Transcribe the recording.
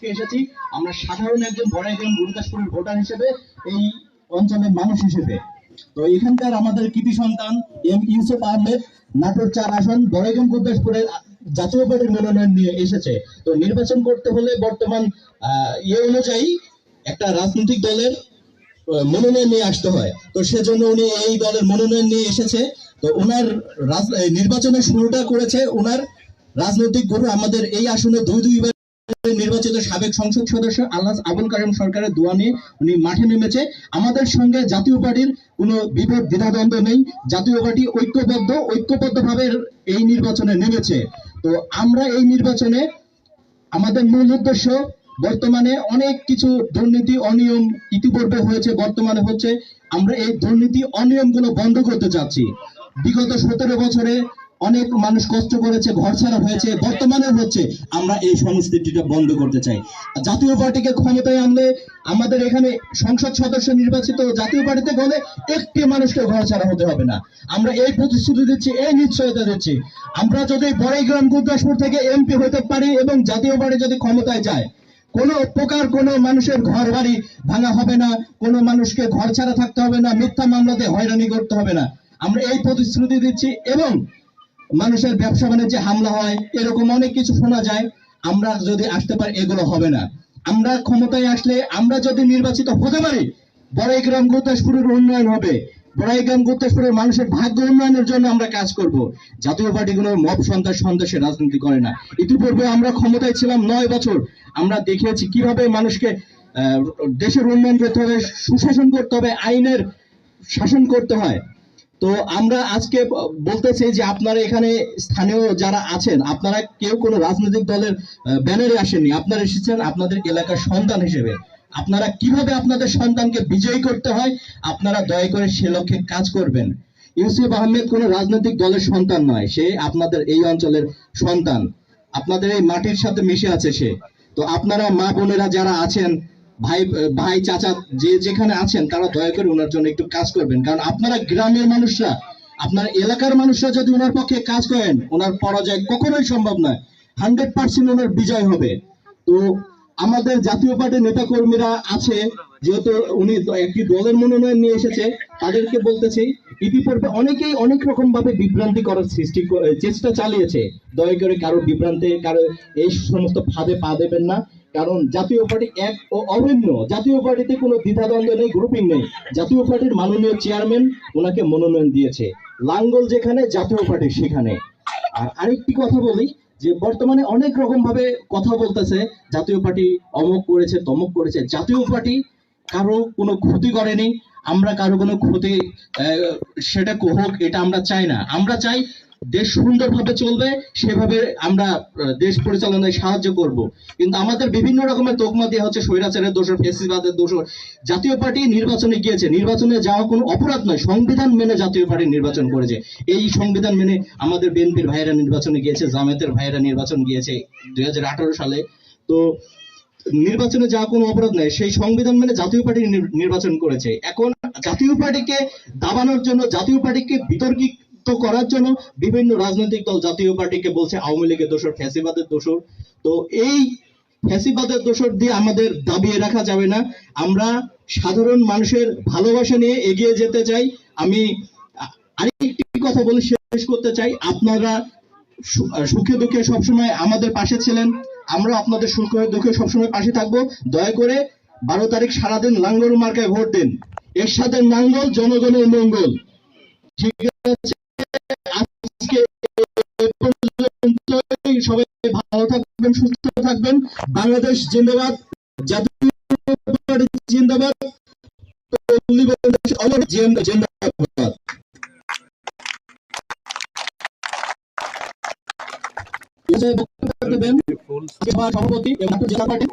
আজকে এসেছি। আমরা সাধারণ একজন, বড় একজন গুরুদাসপুরের ভোটার হিসেবে, এই অঞ্চলের মানুষ হিসেবে। তো এখানকার আমাদের কৃতি সন্তান, এম ইউসুফ আহমেদ, নাটোর চার আসন বড়াইগ্রাম গুরুদাসপুরের জাতীয় পার্টির মনোনয়ন নিয়ে এসেছে। তো নির্বাচন করতে হলে বর্তমান ইয়ে অনুযায়ী একটা রাজনৈতিক দলের মনোনয়ন নিয়ে আসতে হয়। তো সেজন্য উনি এই দলের মনোনয়ন নিয়ে এসেছে। তো ওনার নির্বাচনের শুরুটা করেছে ওনার রাজনৈতিক গুরু আমাদের এই আসনে দুই দুইবার নির্বাচিত সাবেক সংসদ সদস্য আল্লাহ আবুল কালাম সরকারের দোয়া নিয়ে উনি মাঠে নেমেছে। আমাদের সঙ্গে জাতীয় পার্টির কোনো বিভেদ, দ্বিধাদ্বন্দ্ব নেই। জাতীয় পার্টি ঐক্যবদ্ধ, ঐক্যবদ্ধভাবে এই নির্বাচনে নেমেছে। তো আমরা এই নির্বাচনে আমাদের মূল উদ্দেশ্য বর্তমানে অনেক কিছু দুর্নীতি, অনিয়ম ইতিপূর্বে হয়েছে, বর্তমানে হচ্ছে আমরা এই দুর্নীতি, অনিয়মগুলো বন্ধ করতে চাচ্ছি। বিগত সতেরো বছরে অনেক মানুষ কষ্ট করেছে, ঘর ছাড়া হয়েছে, বর্তমানে হচ্ছে। আমরা এই সংস্কৃতিটা বন্ধ করতে চাই। জাতীয় পার্টিকে ক্ষমতায় আনলে আমাদের এখানে সংসদ সদস্য নির্বাচিত জাতীয় পার্টিতে গেলে একটি মানুষকে ঘর ছাড়া হতে হবে না। আমরা এই প্রতিশ্রুতি দিচ্ছি, এই নিশ্চয়তা দিচ্ছি। আমরা যদি বড়াইগ্রাম, গুরদাসপুর থেকে এমপি হতে পারি এবং জাতীয় পার্টি যদি ক্ষমতায় যায়, কোনো প্রকার কোনো মানুষের ঘর বাড়ি ভাঙা হবে না, কোনো মানুষকে ঘর ছাড়া থাকতে হবে না, মিথ্যা মামলাতে হয়রানি করতে হবে না। আমরা এই প্রতিশ্রুতি দিচ্ছি এবং মানুষের ব্যবসা বাণিজ্যে হামলা হয়, এরকম অনেক কিছু শোনা যায়। আমরা যদি আসতে পারি, এগুলো হবে না। আমরা ক্ষমতায় আসলে, আমরা যদি নির্বাচিত হতে পারি বড়াইগ্রাম গুরদাসপুরের উন্নয়ন হবে। বড়াইগ্রাম গুরদাসপুরের মানুষের ভাগ্য উন্নয়নের জন্য আমরা কাজ করব। জাতীয় পার্টিগুলোর মব সন্ত্রাস সন্ত্রাসে রাজনীতি করে না। ইতিপূর্বে আমরা ক্ষমতায় ছিলাম নয় বছর। আমরা দেখিয়েছি কীভাবে মানুষকে দেশের উন্নয়ন করতে হবে, সুশাসন করতে হবে, আইনের শাসন করতে হয়। তো আমরা আজকে ব- বলতেছি যে আপনারা এখানে স্থানীয় যারা আছেন, আপনারা কেউ কোনো রাজনৈতিক দলের ব্যানারে আসেননি, আপনারা এসেছেন আপনাদের এলাকার সন্তান হিসেবে। আপনারা কীভাবে আপনাদের সন্তানকে বিজয়ী করতে হয়, আপনারা দয়া করে সে লক্ষ্যে কাজ করবেন। ইউসুফ আহমেদ কোনো রাজনৈতিক দলের সন্তান নয়, সে আপনাদের এই অঞ্চলের সন্তান। আপনাদের এই মাটির সাথে মিশে আছে সে। তো আপনারা মা বোনেরা যারা আছেন ভাই ভাই, চাচা, যে যেখানে আছেন, তারা দয়া করে ওনার জন্য একটু কাজ করবেন। কারণ আপনারা গ্রামের মানুষরা, আপনার এলাকার মানুষরা যদি ওনার পক্ষে কাজ করেন, ওনার পরাজয় কখনোই সম্ভব নয়। হান্ড্রেড পার্সেন্ট ওনার বিজয় হবে। তো আমাদের জাতীয় পার্টির নেতা কর্মীরা আছে, যেহেতু উনি একটি দলের মনোনয়ন নিয়ে এসেছে, তাদেরকে বলতেছি, ইতিপূর্বে অনেকেই অনেক রকম ভাবে বিভ্রান্তি করার সৃষ্টি চেষ্টা চালিয়েছে। দয়া করে কারও বিভ্রান্তি, কারও এই সমস্ত ফাঁদে পা দেবেন না। কারণ জাতীয় পার্টি এক ও অভিন্ন। জাতীয় পার্টিতে কোনো দ্বিধাদ্বন্দ্ব নেই গ্রুপিং নেই। জাতীয় পার্টির মাননীয় চেয়ারম্যান ওনাকে মনোনয়ন দিয়েছে। লাঙ্গল যেখানে, জাতীয় পার্টি সেখানে। আর আরেকটি কথা বলি, যে বর্তমানে অনেক রকম ভাবে কথা বলতেছে, জাতীয় পার্টি অমক করেছে, তমক করেছে। জাতীয় পার্টি কারও কোনো ক্ষতি করেনি, আমরা কারও কোনো ক্ষতি সেটা হোক, এটা আমরা চাই না। আমরা চাই দেশ সুন্দরভাবে চলবে, সেভাবে আমরা দেশ পরিচালনায় সাহায্য করব। কিন্তু আমাদের বিভিন্ন রকমের তোকমা দেওয়া হচ্ছে স্বৈরাচারের দোষর ফেসিবাদের দোষর জাতীয় পার্টি নির্বাচনে গিয়েছে। নির্বাচনে যাওয়া কোনো অপরাধ নয়, সংবিধান মেনে জাতীয় পার্টি নির্বাচন করেছে। এই সংবিধান মেনে আমাদের বিএনপির ভাইয়েরা নির্বাচনে গিয়েছে, জামায়াতের ভাইয়েরা নির্বাচন গিয়েছে দুই হাজার আঠারো সালে। তো নির্বাচনে যা কোনো অপরাধ নয়, সেই সংবিধান মেনে জাতীয় পার্টি নির্বাচন করেছে। এখন জাতীয় পার্টিকে দাবানোর জন্য জাতীয় পার্টিকে বিতর্কিত করার জন্য বিভিন্ন রাজনৈতিক দল জাতীয় পার্টিকে বলছে আওয়ামী লীগের দোষর, ফ্যাসিবাদের দোষর। তো এই ফ্যাসিবাদের দোষর দিয়ে আমাদের দাবিয়ে রাখা যাবে না। আমরা সাধারণ মানুষের ভালোবাসা নিয়ে এগিয়ে যেতে চাই। আমি আরেকটি কথা বলে শেষ করতে চাই। আপনারা সুখে দুঃখে সবসময় আমাদের পাশে ছিলেন। আমরা আপনাদের সুখে দুঃখে সবসময় পাশে থাকব। দয়া করে বারো তারিখ সারাদিন লাঙ্গল মার্কায় ভোট দিন। এরশাদের নাঙ্গল, জনগণের মঙ্গল। ঠিক আছে? থাকবেন সুস্থ থাকবেন। বাংলাদেশ জিন্দাবাদ জাতীয় জিন্দাবাদ। জিন্দাবাদ। সভাপতি এবং জেলা পার্টি